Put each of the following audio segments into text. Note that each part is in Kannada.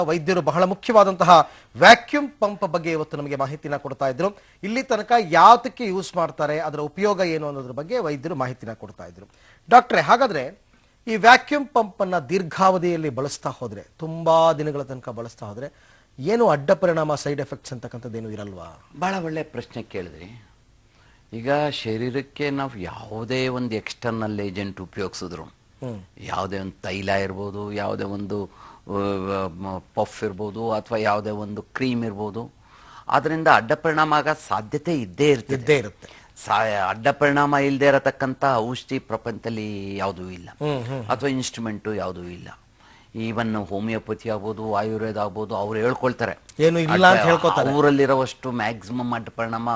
ವೈದ್ಯರು ಬಹಳ ಮುಖ್ಯವಾದಂತಹ ವ್ಯಾಕ್ಯೂಮ್ ಪಂಪ್ ಬಗ್ಗೆ ಇವತ್ತು ನಮಗೆ ಮಾಹಿತಿನ ಕೊಡ್ತಾ ಇದ್ರು. ಇಲ್ಲಿ ತನಕ ಯಾತಕ್ಕೆ ಯೂಸ್ ಮಾಡ್ತಾರೆ ಅದರ ಉಪಯೋಗ ಏನು ಅನ್ನೋದ್ರ ಬಗ್ಗೆ ವೈದ್ಯರು ಮಾಹಿತಿನ ಕೊಡ್ತಾ ಇದ್ರು. ಡಾಕ್ಟ್ರೆ ಹಾಗಾದ್ರೆ ಈ ವ್ಯಾಕ್ಯೂಮ್ ಪಂಪ್ ಅನ್ನ ದೀರ್ಘಾವಧಿಯಲ್ಲಿ ಬಳಸ್ತಾ ಹೋದ್ರೆ ತುಂಬಾ ದಿನಗಳ ತನಕ ಬಳಸ್ತಾ ಹೋದ್ರೆ ಏನು ಅಡ್ಡ ಪರಿಣಾಮ ಸೈಡ್ ಎಫೆಕ್ಟ್ಸ್ ಅಂತಕ್ಕಂಥದ್ದೇನು ಇರಲ್ವಾ? ಬಹಳ ಒಳ್ಳೆ ಪ್ರಶ್ನೆ ಕೇಳಿದ್ರಿ. ಈಗ ಶರೀರಕ್ಕೆ ನಾವು ಯಾವುದೇ ಒಂದು ಎಕ್ಸ್ಟರ್ನಲ್ ಏಜೆಂಟ್ ಉಪಯೋಗಿಸಿದ್ರು. ಯಾವುದೇ ಒಂದು ತೈಲ ಇರ್ಬೋದು ಯಾವುದೇ ಒಂದು ಪಫ್ ಇರ್ಬೋದು ಅಥವಾ ಯಾವುದೇ ಒಂದು ಕ್ರೀಮ್ ಇರ್ಬೋದು. ಅದರಿಂದ ಅಡ್ಡ ಪರಿಣಾಮ ಆಗೋ ಸಾಧ್ಯತೆ ಇದ್ದೇ ಇರ್ತದೆ. ಇದ್ದೇ ಇರುತ್ತೆ. ಸಾ ಅಡ್ಡ ಪರಿಣಾಮ ಇಲ್ಲದೆ ಇರತಕ್ಕಂಥ ಔಷಧಿ ಪ್ರಪಂಚದಲ್ಲಿ ಯಾವುದೂ ಇಲ್ಲ. ಅಥವಾ ಇನ್ಸ್ಟ್ರೂಮೆಂಟು ಯಾವುದೂ ಇಲ್ಲ. ಈವನ್ ಹೋಮಿಯೋಪತಿ ಆಗ್ಬೋದು ಆಯುರ್ವೇದ ಆಗ್ಬೋದು ಅವ್ರು ಹೇಳ್ಕೊಳ್ತಾರೆ. ಏನು ಇಲ್ಲ ಅಂತ ಹೇಳ್ಕೊತಾರೆ. ಊರಲ್ಲಿರುವಷ್ಟು ಮ್ಯಾಕ್ಸಿಮಮ್ ಅಡ್ಡ ಪರಿಣಾಮ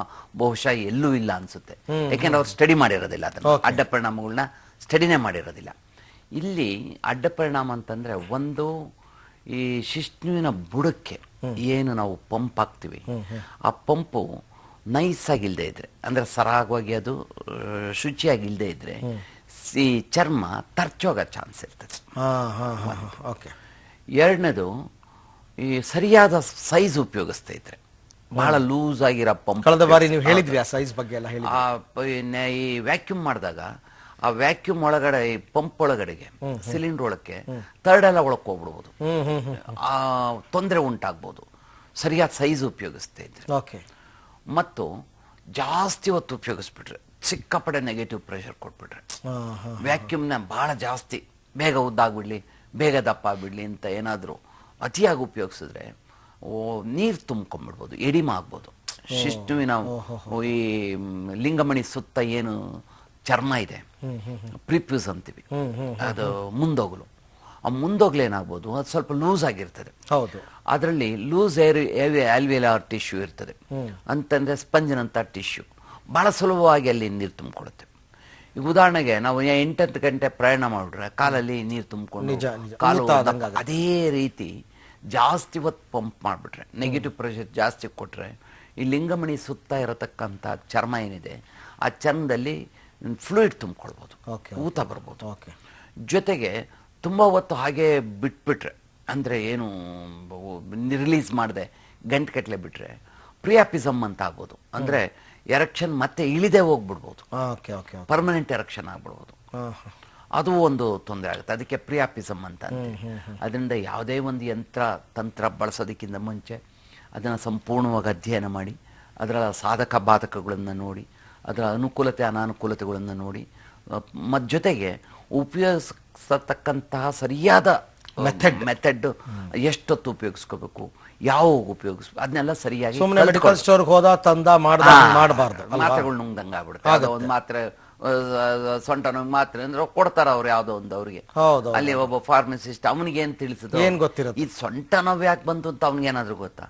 ಬಹುಶಃ ಎಲ್ಲೂ ಇಲ್ಲ ಅನ್ಸುತ್ತೆ. ಯಾಕೆಂದ್ರೆ ಅವ್ರು ಸ್ಟಡಿ ಮಾಡಿರೋದಿಲ್ಲ ಅದನ್ನ. ಅಡ್ಡ ಪರಿಣಾಮಗಳನ್ನ ಸ್ಟಡಿನೇ ಮಾಡಿರೋದಿಲ್ಲ. ಇಲ್ಲಿ ಅಡ್ಡ ಪರಿಣಾಮ ಅಂತಂದ್ರೆ ಒಂದು ಈ ಶಿಷ್ಣುವಿನ ಬುಡಕ್ಕೆ ಏನು ನಾವು ಪಂಪ್ ಹಾಕ್ತೀವಿ ಆ ಪಂಪು ನೈಸ್ ಆಗಿಲ್ದೇ ಇದ್ರೆ ಅಂದ್ರೆ ಸರಾಗವಾಗಿ ಅದು ಶುಚಿಯಾಗಿಲ್ಲದೆ ಶುಚಿಯಾಗಿಲ್ದೇ ಇದ್ರೆ ಈ ಚರ್ಮ ತರ್ಚೋಗೋ ಚಾನ್ಸ್ ಇರ್ತದೆ. ಹಾ ಹಾ ಹಾ ಓಕೆ. ಎರಡನೇದು ಈ ಸರಿಯಾದ ಸೈಜ್ ಉಪಯೋಗಿಸ್ತಾ ಇದ್ರೆ. ಬಹಳ ಲೂಸ್ ಆಗಿರೋ ಪಂಪ್ ಕಳೆದ ಬಾರಿ ನೀವು ಹೇಳಿದ್ರಿ ಆ ಸೈಜ್ ಬಗ್ಗೆ ಎಲ್ಲ ಹೇಳಿ ಆ ಈ ವ್ಯಾಕ್ಯೂಮ್ ಮಾಡಿದಾಗ ಆ ವ್ಯಾಕ್ಯೂಮ್ ಒಳಗಡೆ ಈ ಪಂಪ್ ಒಳಗಡೆಗೆ ಸಿಲಿಂಡರ್ ಒಳಕ್ಕೆ ಥರ್ಡ್ ಎಲ್ಲ ಒಳಕ್ಕೆ ಹೋಗ್ಬಿಡ್ಬೋದು. ತೊಂದರೆ ಉಂಟಾಗ್ಬೋದು. ಸರಿಯಾದ ಸೈಜ್ ಉಪಯೋಗಿಸ್ತಾ ಇದ್ರೆ. ಮತ್ತು ಜಾಸ್ತಿ ಹೊತ್ತು ಉಪಯೋಗಿಸ್ಬಿಟ್ರೆ ಸಿಕ್ಕಾಪಡೆ ನೆಗೆಟಿವ್ ಪ್ರೆಷರ್ ಕೊಟ್ಬಿಟ್ರೆ. ವ್ಯಾಕ್ಯೂಮ್ನ ಬಹಳ ಜಾಸ್ತಿ. ಬೇಗ ಉದ್ದಾಗ್ಬಿಡ್ಲಿ ಬೇಗ ದಪ್ಪ ಆಗ್ಬಿಡ್ಲಿ ಅಂತ ಏನಾದರೂ ಅತಿಯಾಗಿ ಉಪಯೋಗಿಸಿದ್ರೆ ಓ ನೀರು ತುಂಬ್ಕೊಂಡ್ಬಿಡ್ಬೋದು ಎಡಿಮ ಆಗ್ಬೋದು. ಶಿಷ್ಣುವಿನ ಈ ಲಿಂಗಮಣಿ ಸುತ್ತ ಏನು ಚರ್ಮ ಇದೆ. ಪ್ರಿಪ್ಯೂಸ್ ಅಂತೀವಿ. ಅದು ಮುಂದೋಗಲು. ಆ ಮುಂದೋಗ್ಲು ಏನಾಗ್ಬೋದು ಅದು ಸ್ವಲ್ಪ ಲೂಸ್ ಆಗಿರ್ತದೆ. ಹೌದು. ಅದರಲ್ಲಿ ಲೂಸ್ ಏರ್ ಆಲ್ವಿಯಲಾರ್ ಟಿಶ್ಯೂ ಇರ್ತದೆ. ಅಂತಂದ್ರೆ ಸ್ಪಂಜಿನಂಥ ಟಿಶ್ಯೂ. ಬಹಳ ಸುಲಭವಾಗಿ ಅಲ್ಲಿ ನೀರು ತುಂಬಿಕೊಡುತ್ತೆ. ಈಗ ಉದಾಹರಣೆಗೆ ನಾವು ಎಂಟತ್ತು ಗಂಟೆ ಪ್ರಯಾಣ ಮಾಡಿದ್ರೆ ಕಾಲಲ್ಲಿ ನೀರು ತುಂಬಿಕೊಂಡು. ಕಾಲು ಅದೇ ರೀತಿ ಜಾಸ್ತಿ ಹೊತ್ತು ಪಂಪ್ ಮಾಡಿಬಿಟ್ರೆ ನೆಗೆಟಿವ್ ಪ್ರೆಷರ್ ಜಾಸ್ತಿ ಕೊಟ್ರೆ ಈ ಲಿಂಗಮಣಿ ಸುತ್ತ ಇರತಕ್ಕಂಥ ಚರ್ಮ ಏನಿದೆ ಆ ಚರ್ಮದಲ್ಲಿ ಫ್ಲೂಯಿಡ್ ತುಂಬಿಕೊಳ್ಬೋದು ಓಕೆ ಊತ ಬರ್ಬೋದು. ಓಕೆ ಜೊತೆಗೆ ತುಂಬ ಹೊತ್ತು ಹಾಗೆ ಬಿಟ್ಬಿಟ್ರೆ ಅಂದರೆ ಏನು ರಿಲೀಸ್ ಮಾಡದೆ ಗಂಟೆಗಟ್ಟಲೆ ಬಿಟ್ಟರೆ ಪ್ರಿಯಾಪಿಸಮ್ ಅಂತ ಆಗ್ಬೋದು. ಅಂದರೆ ಎರೆಕ್ಷನ್ ಮತ್ತೆ ಇಳಿದೆ ಹೋಗ್ಬಿಡ್ಬೋದು. Okay okay okay permanent erection ಆಗ್ಬಿಡ್ಬೋದು. ಹಾ ಅದು ಒಂದು ತೊಂದರೆ ಆಗುತ್ತೆ. ಅದಕ್ಕೆ ಪ್ರಿಯಾಪಿಸಮ್ ಅಂತ. ಅದರಿಂದ ಯಾವುದೇ ಒಂದು ಯಂತ್ರ ತಂತ್ರ ಬಳಸೋದಕ್ಕಿಂತ ಮುಂಚೆ ಅದನ್ನು ಸಂಪೂರ್ಣವಾಗಿ ಅಧ್ಯಯನ ಮಾಡಿ ಅದರ ಸಾಧಕ ಬಾಧಕಗಳನ್ನು ನೋಡಿ ಅದರ ಅನುಕೂಲತೆ ಅನಾನುಕೂಲತೆಗಳನ್ನು ನೋಡಿ ಮತ್ತು ಜೊತೆಗೆ ಉಪಯೋಗಿಸತಕ್ಕಂತಹ ಸರಿಯಾದ ಮೆಥಡ್ ಮೆಥಡ್ ಎಷ್ಟೊತ್ತು ಉಪಯೋಗಿಸ್ಕೋಬೇಕು ಯಾವ ಉಪಯೋಗಿಸ್ಬೇಕು ಅದನ್ನೆಲ್ಲ ಸರಿಯಾಗಿ ಸುಮ್ಮನೆ ಮೆಡಿಕಲ್ ಕಲ್ತ್ಕೊಳ್ಬೇಕು. ಸ್ಟೋರ್ ಹೋದ ತಂದ ಮಾಡ್ದ ಮಾಡಬಾರ್ದು. ಮಾತ್ರೆಗಳು ನುಂಗ್ದಂಗೆ ಆಗ್ಬಿಡುತ್ತೆ ಒಂದು ಮಾತ್ರೆ ಸೊಂಟ ನೋವು ಮಾತ್ರೆ ಅಂದ್ರೆ ಕೊಡ್ತಾರ ಅವ್ರು ಯಾವ್ದೋ ಒಂದು ಅವ್ರಿಗೆ. ಹೌದು ಅಲ್ಲಿ ಒಬ್ಬ ಫಾರ್ಮಸಿಸ್ಟ್ ಅವನಿಗೆ ಏನ್ ತಿಳಿಸಿದ್ರು? ಏನ್ ಗೊತ್ತಿರೋದು ಈ ಸೊಂಟ ನೋವು ಯಾಕೆ ಬಂತು ಅಂತ ಅವ್ನಿಗೆ ಏನಾದ್ರೂ ಗೊತ್ತಾ?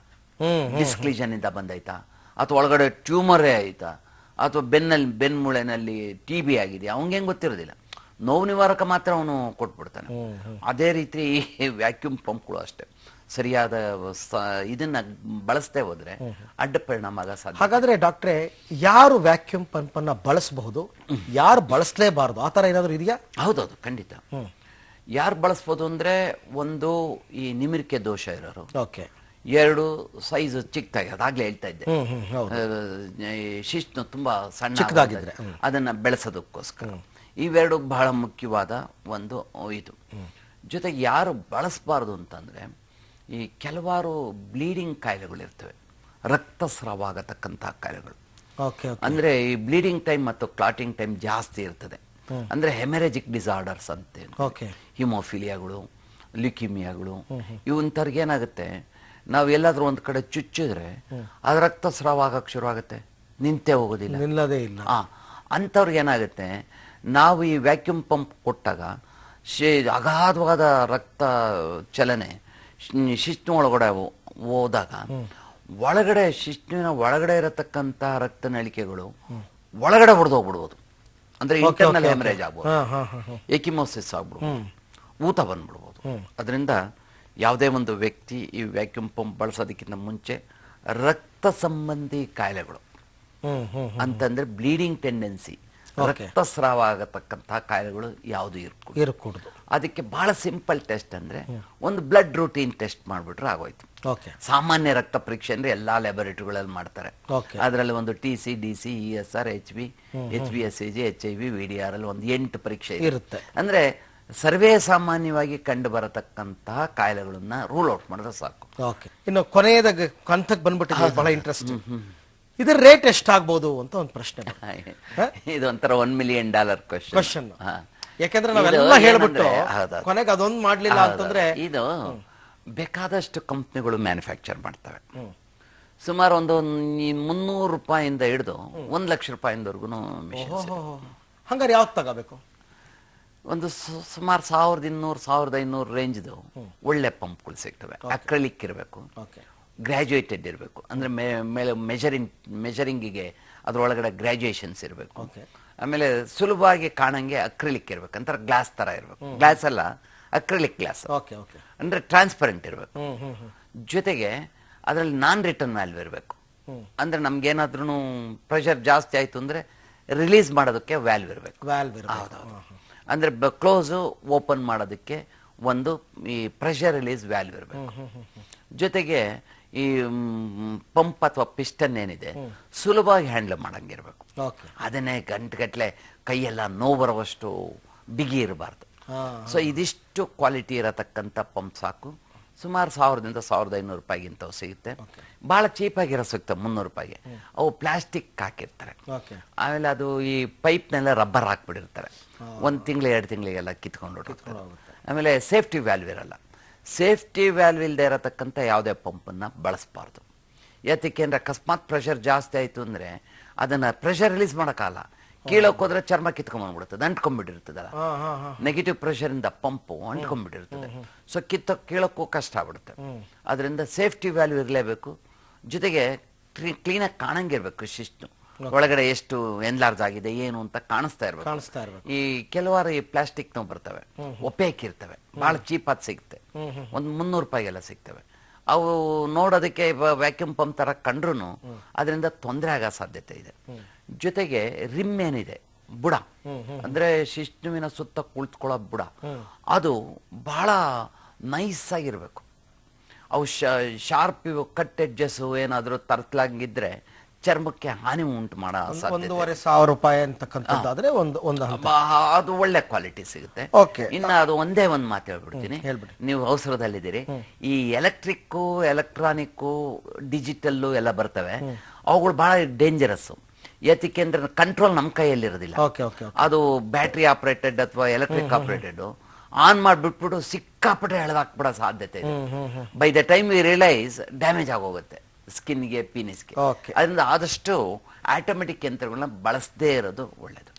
ಡಿಸ್ಕ್ಲೀಷನ್ ಇಂದ ಬಂದೈತಾ? ಅಥವಾ ಒಳಗಡೆ ಟ್ಯೂಮರೇ ಆಯ್ತಾ ಅಥವಾ ಬೆನ್ನಲ್ಲಿ ಬೆನ್ಮೂಳೆನಲ್ಲಿ ಟಿ ಬಿ ಆಗಿದೆ. ಅವಂಗೆ ಹೆಂಗೆ ಗೊತ್ತಿರೋದಿಲ್ಲ. ನೋವು ನಿವಾರಕ ಮಾತ್ರ ಅವನು ಕೊಟ್ಬಿಡ್ತಾನೆ. ಅದೇ ರೀತಿ ವ್ಯಾಕ್ಯೂಮ್ ಪಂಪ್ಗಳು ಅಷ್ಟೇ. ಸರಿಯಾದ ಇದನ್ನ ಬಳಸದೆ ಹೋದ್ರೆ ಅಡ್ಡ ಪರಿಣಾಮ ಆಗ ಸಾಧ್ಯ. ಹಾಗಾದ್ರೆ ಡಾಕ್ಟ್ರೆ ಯಾರು ವ್ಯಾಕ್ಯೂಮ್ ಪಂಪ್ ಅನ್ನ ಬಳಸಬಹುದು? ಯಾರು ಬಳಸಲೇಬಾರದು? ಆ ತರ ಏನಾದ್ರು ಇದೆಯಾ? ಹೌದೌದು ಖಂಡಿತ. ಯಾರು ಬಳಸ್ಬೋದು ಅಂದ್ರೆ ಒಂದು ಈ ನಿಮಿರಿಕೆ ದೋಷ ಇರೋರು. ಓಕೆ. ಎರಡು ಸೈಜ್ ಚಿಕ್ಕದಾಗಿ ಅದಾಗ್ಲೇ ಹೇಳ್ತಾ ಇದ್ದೆ. ಶಿಸ್ತು ತುಂಬಾ ಸಣ್ಣ ಅದನ್ನ ಬೆಳೆಸೋದಕ್ಕೋಸ್ಕರ. ಇವೆರಡು ಬಹಳ ಮುಖ್ಯವಾದ ಒಂದು ಇದು. ಜೊತೆಗೆ ಯಾರು ಬಳಸಬಾರ್ದು ಅಂತಂದ್ರೆ ಈ ಕೆಲವಾರು ಬ್ಲೀಡಿಂಗ್ ಕಾಯಿಲೆಗಳು ಇರ್ತವೆ. ರಕ್ತಸ್ರಾವ ಆಗತಕ್ಕಂತಹ ಕಾಯಿಲೆಗಳು. ಅಂದ್ರೆ ಈ ಬ್ಲೀಡಿಂಗ್ ಟೈಮ್ ಮತ್ತು ಕ್ಲಾಟಿಂಗ್ ಟೈಮ್ ಜಾಸ್ತಿ ಇರ್ತದೆ. ಅಂದ್ರೆ ಹೆಮರೇಜಿಕ್ ಡಿಸಾರ್ಡರ್ಸ್ ಅಂತ ಹಿಮೋಫಿಲಿಯಾಗಳು ಲ್ಯುಕಿಮಿಯಾಗಳು ಇವಂಥವ್ರಿಗೆ ಏನಾಗುತ್ತೆ? ನಾವು ಎಲ್ಲಾದ್ರೂ ಒಂದ್ ಕಡೆ ಚುಚ್ಚಿದ್ರೆ ಅದು ರಕ್ತಸ್ರಾವ ಆಗಕ್ಕೆ ಶುರು ಆಗುತ್ತೆ. ನಿಂತೇ ಹೋಗೋದಿಲ್ಲ. ನಿಲ್ಲದೇ ಇಲ್ಲ. ಆ ಅಂಥವ್ರಿಗೆ ಏನಾಗುತ್ತೆ ನಾವು ಈ ವ್ಯಾಕ್ಯೂಮ್ ಪಂಪ್ ಕೊಟ್ಟಾಗ ಶೇ ಅಗಾಧವಾದ ರಕ್ತ ಚಲನೆ ಶಿಶ್ನು ಒಳಗಡೆ ಹೋದಾಗ ಒಳಗಡೆ ಶಿಶ್ನುವಿನ ಒಳಗಡೆ ಇರತಕ್ಕಂತ ರಕ್ತ ನಳಿಕೆಗಳು ಒಳಗಡೆ ಹೊಡೆದೋಗ್ಬಿಡ್ಬೋದು ಅಂದ್ರೆ ಇಂಟರ್ನಲ್ ಹೆಮರೇಜ್. ಆಗ್ಬೋದು. ಎಕಿಮೋಸಿಸ್ ಆಗ್ಬಿಡ್ಬೋದು. ಊತ ಬಂದ್ಬಿಡ್ಬೋದು. ಅದರಿಂದ ಯಾವುದೇ ಒಂದು ವ್ಯಕ್ತಿ ಈ ವ್ಯಾಕ್ಯೂಮ್ ಪಂಪ್ ಬಳಸೋದಕ್ಕಿಂತ ಮುಂಚೆ ರಕ್ತ ಸಂಬಂಧಿ ಕಾಯಿಲೆಗಳು. ಅಂತಂದ್ರೆ ಬ್ಲೀಡಿಂಗ್ ಟೆಂಡೆನ್ಸಿ ರಕ್ತಸ್ರಾವ ಆಗತಕ್ಕಂತಹ ಕಾಯಿಲೆಗಳು ಯಾವುದು ಇರ್ಕೂಡುದು. ಇರಕೂಡದು. ಅದಕ್ಕೆ ಬಹಳ ಸಿಂಪಲ್ ಟೆಸ್ಟ್ ಅಂದ್ರೆ ಒಂದು ಬ್ಲಡ್ ರೂಟೀನ್ ಟೆಸ್ಟ್ ಮಾಡ್ಬಿಟ್ರೆ ಆಗೋಯ್ತು. ಓಕೆ ಸಾಮಾನ್ಯ ರಕ್ತ ಪರೀಕ್ಷೆ ಅಂದ್ರೆ ಎಲ್ಲಾ ಲ್ಯಾಬೊರೇಟರಿಗಳಲ್ಲಿ ಮಾಡ್ತಾರೆ. ಅದರಲ್ಲಿ ಒಂದು T C D C E S R H B H B S C G H I V V D R ಅಲ್ಲಿ ಒಂದು ಎಂಟು ಪರೀಕ್ಷೆ. ಇರುತ್ತೆ. ಅಂದ್ರೆ ಸರ್ವೇ ಸಾಮಾನ್ಯವಾಗಿ ಕಂಡು ಬರತಕ್ಕಂತಹ ಕಾಯಿಲೆಗಳನ್ನ ರೂಲ್ ಔಟ್ ಮಾಡಿದ್ರೆ ಸಾಕು. ಓಕೆ ಇನ್ನು ಕೊನೆಯದಾಗ ಕಂತಕ್ಕೆ ಬಂದ್ಬಿಟ್ಟಿದೆ ಬಹಳ ಇಂಟ್ರೆಸ್ಟ್ ಇದ್ರ ರೇಟ್ ಎಷ್ಟಾಗ್ಬೋದು ಅಂತ ಒಂದು ಪ್ರಶ್ನೆ ಇದೊಂಥರ ಒನ್ ಮಿಲಿಯನ್ ಡಾಲರ್ ಕ್ವಶನ್ ಯಾಕಂದ್ರೆ ನಾವೆಲ್ಲ ಹೇಳ್ಬಿಟ್ಟು ಕೊನೆಗೆ ಅದೊಂದ್ ಮಾಡ್ಲಿಲ್ಲ ಅಂತಂದ್ರೆ ಇದು ಬೇಕಾದಷ್ಟು ಕಂಪ್ನಿಗಳು ಮ್ಯಾನುಫ್ಯಾಕ್ಚರ್ ಮಾಡ್ತವೆ. ಸುಮಾರು ಒಂದು ಮುನ್ನೂರು ರೂಪಾಯಿಂದ ಹಿಡಿದು ಒಂದ್ ಲಕ್ಷ ರೂಪಾಯಿಂದವರೆಗೂ ಹಂಗಾರೆ ಯಾವ್ದು ತಗೋಬೇಕು? ಒಂದು ಸುಮಾರು ಸಾವಿರದ ಇನ್ನೂರು ಸಾವಿರದ ಐನೂರು ರೇಂಜ್ದು ಒಳ್ಳೆ ಪಂಪ್ಗಳು ಸಿಗ್ತವೆ. ಅಕ್ರಲಿಕ್ ಇರಬೇಕು. ಓಕೆ ಗ್ರಾಜುಯೇಟೆಡ್ ಇರಬೇಕು. ಅಂದ್ರೆ ಮೇಲೆ ಮೆಜರಿಂಗ್ ಮೆಜರಿಂಗಿಗೆ ಅದರೊಳಗಡೆ ಗ್ರ್ಯಾಜುಯೇಷನ್ಸ್ ಇರಬೇಕು. ಆಮೇಲೆ ಸುಲಭವಾಗಿ ಕಾಣಂಗೆ ಅಕ್ರಿಲಿಕ್ ಇರಬೇಕು. ಅಂತಾರೆ ಗ್ಲಾಸ್ ತರ ಇರಬೇಕು. ಗ್ಲಾಸ್ ಅಲ್ಲ ಅಕ್ರಿಲಿಕ್ ಗ್ಲಾಸ್ ಓಕೆ ಓಕೆ ಅಂದ್ರೆ ಟ್ರಾನ್ಸ್ಪರೆಂಟ್ ಇರಬೇಕು. ಜೊತೆಗೆ ಅದರಲ್ಲಿ ನಾನ್ ರಿಟರ್ನ್ ವ್ಯಾಲ್ಯೂ ಇರಬೇಕು ಅಂದ್ರೆ ನಮ್ಗೇನಾದ್ರೂ ಪ್ರೆಷರ್ ಜಾಸ್ತಿ ಆಯ್ತು ಅಂದ್ರೆ ರಿಲೀಸ್ ಮಾಡೋದಕ್ಕೆ ವ್ಯಾಲ್ಯೂ ಇರಬೇಕು. ವ್ಯಾಲ್ಯೂ ಇರಬೇಕು. ಅಂದ್ರೆ ಕ್ಲೋಸು ಓಪನ್ ಮಾಡೋದಕ್ಕೆ ಒಂದು ಈ ಪ್ರೆಷರ್ ರಿಲೀಸ್ ವ್ಯಾಲ್ಯೂ ಇರಬೇಕು. ಜೊತೆಗೆ ಈ ಪಂಪ್ ಅಥವಾ ಪಿಸ್ಟನ್ ಏನಿದೆ ಸುಲಭವಾಗಿ ಹ್ಯಾಂಡಲ್ ಮಾಡಂಗಿರ್ಬೇಕು. ಅದನ್ನೇ ಗಂಟೆಗಟ್ಲೆ ಕೈಯೆಲ್ಲ ನೋವು ಬರುವಷ್ಟು ಬಿಗಿ ಇರಬಾರ್ದು. ಸೊ ಇದಿಷ್ಟು ಕ್ವಾಲಿಟಿ ಇರತಕ್ಕಂಥ ಪಂಪ್ ಸಾಕು. ಸುಮಾರು ಸಾವಿರದಿಂದ ಸಾವಿರದ ಐನೂರು ರೂಪಾಯಿಗಿಂತವು ಸಿಗುತ್ತೆ. ಬಹಳ ಚೀಪಾಗಿರೋ ಸಿಗ್ತವೆ ಮುನ್ನೂರು ರೂಪಾಯಿಗೆ. ಅವು ಪ್ಲಾಸ್ಟಿಕ್ ಹಾಕಿರ್ತಾರೆ. ಆಮೇಲೆ ಅದು ಈ ಪೈಪ್ನೆಲ್ಲ ರಬ್ಬರ್ ಹಾಕ್ಬಿಟ್ಟಿರ್ತಾರೆ. ಒಂದು ತಿಂಗಳು ಎರಡು ತಿಂಗಳಿಗೆಲ್ಲ ಕಿತ್ಕೊಂಡು ಹೊರಟಿರ್ತಾರೆ ಆಮೇಲೆ ಸೇಫ್ಟಿ ವ್ಯಾಲ್ವ್ ಇರಲ್ಲ. ಸೇಫ್ಟಿ ವ್ಯಾಲ್ವ್ ಇಲ್ಲದೆ ಇರತಕ್ಕಂಥ ಯಾವುದೇ ಪಂಪನ್ನು ಬಳಸಬಾರ್ದು. ಯಾತಕ್ಕೆ ಅಂದರೆ ಅಕಸ್ಮಾತ್ ಪ್ರೆಷರ್ ಜಾಸ್ತಿ ಆಯಿತು ಅಂದರೆ ಅದನ್ನು ಪ್ರೆಷರ್ ರಿಲೀಸ್ ಮಾಡೋಕ್ಕಲ್ಲ ಕೀಳಕ್ಕೆ ಹೋದ್ರೆ ಚರ್ಮ ಕಿತ್ಕೊಂಡ್ಬಿಡ್ತದೆ ಅಂಟ್ಕೊಂಡ್ಬಿಟ್ಟಿರ್ತದಲ್ಲ ನೆಗೆಟಿವ್ ಪ್ರೆಷರ್ ಇಂದ ಪಂಪು ಅಂಟ್ಕೊಂಡ್ಬಿಟ್ಟಿರ್ತದೆ. ಸೊ ಕಿತ್ತ ಕೀಳಕ್ಕೂ ಕಷ್ಟ ಆಗ್ಬಿಡುತ್ತೆ. ಅದರಿಂದ ಸೇಫ್ಟಿ ವ್ಯಾಲ್ಯೂ ಇರಲೇಬೇಕು. ಜೊತೆಗೆ ಕ್ಲೀನಾಗಿ ಕಾಣಂಗಿರ್ಬೇಕು ಶಿಸ್ತು. ಒಳಗಡೆ ಎಷ್ಟು ಎನ್ಲಾರ್ಜ್ ಆಗಿದೆ ಏನು ಅಂತ ಕಾಣಿಸ್ತಾ ಇರ್ಬೇಕು. ಕಾಣಿಸ್ತಾ ಇರ್ಬೇಕು. ಈ ಕೆಲವಾರು ಈ ಪ್ಲಾಸ್ಟಿಕ್ ನಾವು ಬರ್ತವೆ. ಒಪೇಕ್ ಇರ್ತವೆ. ಬಹಳ ಚೀಪ್ ಆಗಿ ಸಿಗುತ್ತೆ. ಒಂದು ಮುನ್ನೂರು ರೂಪಾಯಿಗೆಲ್ಲ ಸಿಗ್ತವೆ. ಅವು ನೋಡೋದಕ್ಕೆ ವ್ಯಾಕ್ಯೂಮ್ ಪಂಪ್ ತರ ಕಂಡ್ರು ಅದರಿಂದ ತೊಂದರೆ ಆಗೋ ಸಾಧ್ಯತೆ ಇದೆ. ಜೊತೆಗೆ ರಿಮ್ ಏನಿದೆ? ಬುಡ. ಅಂದ್ರೆ ಶಿಷ್ಣುವಿನ ಸುತ್ತ ಕುಳಿತುಕೊಳ್ಳೋ ಬುಡ. ಅದು ಬಹಳ ನೈಸ್ ಆಗಿರ್ಬೇಕು. ಅವು ಶಾರ್ಪ್ ಕಟ್ ಎಡ್ಜಸ್ ಏನಾದರೂ ತರ್ತಲಾಗಿದ್ರೆ ಚರ್ಮಕ್ಕೆ ಹಾನಿ ಉಂಟು ಮಾಡೋ ಸಾಧ್ಯತೆ ಒಂದೂವರೆ ಸಾವಿರ ರೂಪಾಯಿ ಅಂತಕ್ಕಂಥದ್ದಾದ್ರೆ ಒಂದು ಒಂದು ಹಂತ. ಬಾ- ಅದು ಒಳ್ಳೆ ಕ್ವಾಲಿಟಿ ಸಿಗುತ್ತೆ. ಓಕೆ ಇನ್ನ ಅದು ಒಂದೇ ಒಂದು ಮಾತು ಹೇಳ್ಬಿಡ್ತೀನಿ. ಹೇಳ್ಬಿಡಿ. ನೀವು ಅವಸರದಲ್ಲಿದ್ದೀರಿ. ಈ ಎಲೆಕ್ಟ್ರಿಕ್ ಎಲೆಕ್ಟ್ರಾನಿಕ್ ಡಿಜಿಟಲ್ ಎಲ್ಲ ಬರ್ತವೆ. ಅವುಗಳು ಬಹಳ ಡೇಂಜರಸ್ ಯಾತಿಕೆಂದ್ರೆ ಕಂಟ್ರೋಲ್ ನಮ್ಮ ಕೈಯಲ್ಲಿ ಇರೋದಿಲ್ಲ ಓಕೆ ಓಕೆ ಅದು ಬ್ಯಾಟ್ರಿ ಆಪರೇಟೆಡ್ ಅಥವಾ ಎಲೆಕ್ಟ್ರಿಕ್ ಆಪರೇಟೆಡ್ ಆನ್ ಮಾಡಿಬಿಟ್ಬಿಟ್ಟು ಸಿಕ್ಕಾಪಟ್ಟೆ ಎಳೆದಾಕ್ಬಿಡೋ ಸಾಧ್ಯತೆ ಇದೆ. By the time we realise damage ಆಗೋಗುತ್ತೆ. ಸ್ಕಿನ್ಗೆ ಪೀನಿಸ್ಗೆ. ಅದರಿಂದ ಆದಷ್ಟು ಆಟೋಮೆಟಿಕ್ ಯಂತ್ರಗಳನ್ನ ಬಳಸದೇ ಇರೋದು ಒಳ್ಳೇದು